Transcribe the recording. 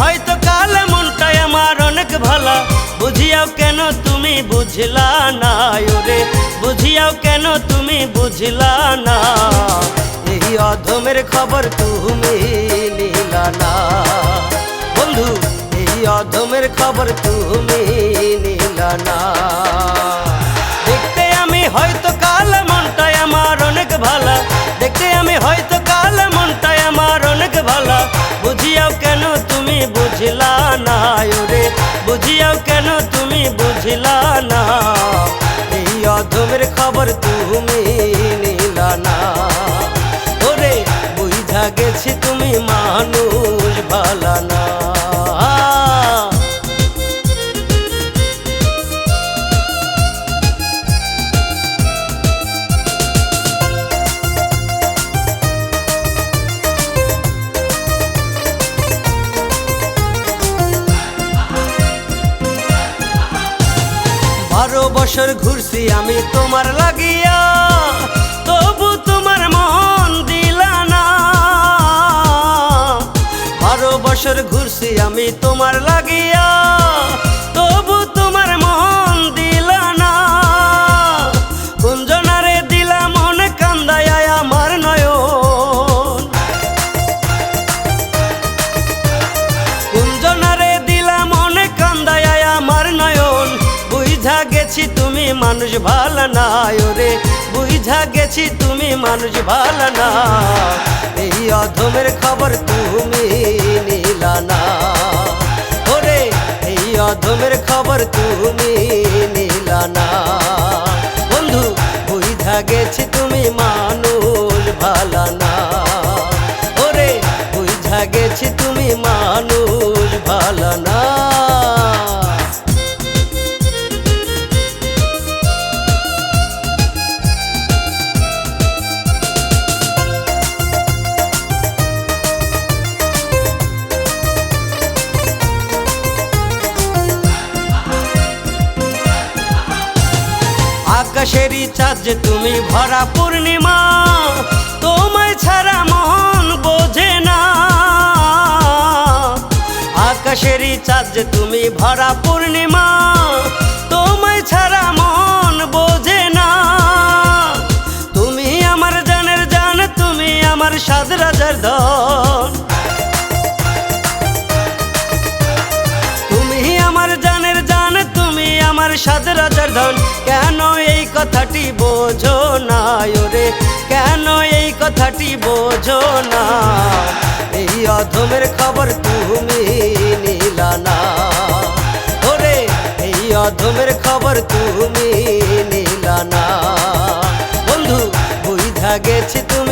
হয়তো কাল মনটাই আমার অনেক ভালা। বুঝিয়াও কেন তুমি বুঝলা না, ওরে? বুঝিয়াও কেন তুমি বুঝলা না? এই অধমের খবর তুমি নিলা না। বন্ধু, এই অধমের খবর তুমি নিলা না। দেখতে আমি হয়তো কাল মনটাই আমার অনেক ভালা। দেখতে আমি হয়তো কাল মনটাই আমার অনেক ভালা। বুঝিয়াও কেন তুমি বুঝলা না, ওরে। বুঝিয়াও কেন তুমি বুঝলা না? এই অধমের খবর তুমি নিলা না। ওরে, বুঝা গেছি তুমি মানুষ ভালা না। বছর ঘুরছি আমি তোমার লাগিয়া। তবু তোমার মন দিলা না। বারো বছর ঘুরছি আমি তোমার লাগিয়া। তবু তোমার মন গেছি তুমি মানুষ ভালো না ওরে। বুঝা গেছি তুমি মানুষ ভালো না এই অধমের খবর তুমি নিলা না। ওরে, এই অধমের খবর তুমি নিলা না। বন্ধু, বুঝা গেছি তুমি মানুষ আকাশেরই চাঁদ যে তুমি ভরা পূর্ণিমা, তোমায় ছাড়া মন বোঝে না। আকাশেরই চাঁদ যে তুমি ভরা পূর্ণিমা, তোমায় ছাড়া মন বোঝে না। তুমি আমার জানের জান, তুমি আমার সাদ রাজার ধন আমার সাদ রাজার ধন, কেন এই কথাটি বোঝো না? ওরে, কেন এই কথাটি বোঝো না? এই অধমের খবর তুমি নিলা না। ওরে, এই অধমের খবর তুমি নিলা না। বন্ধু, বুঝা গেছি তুমি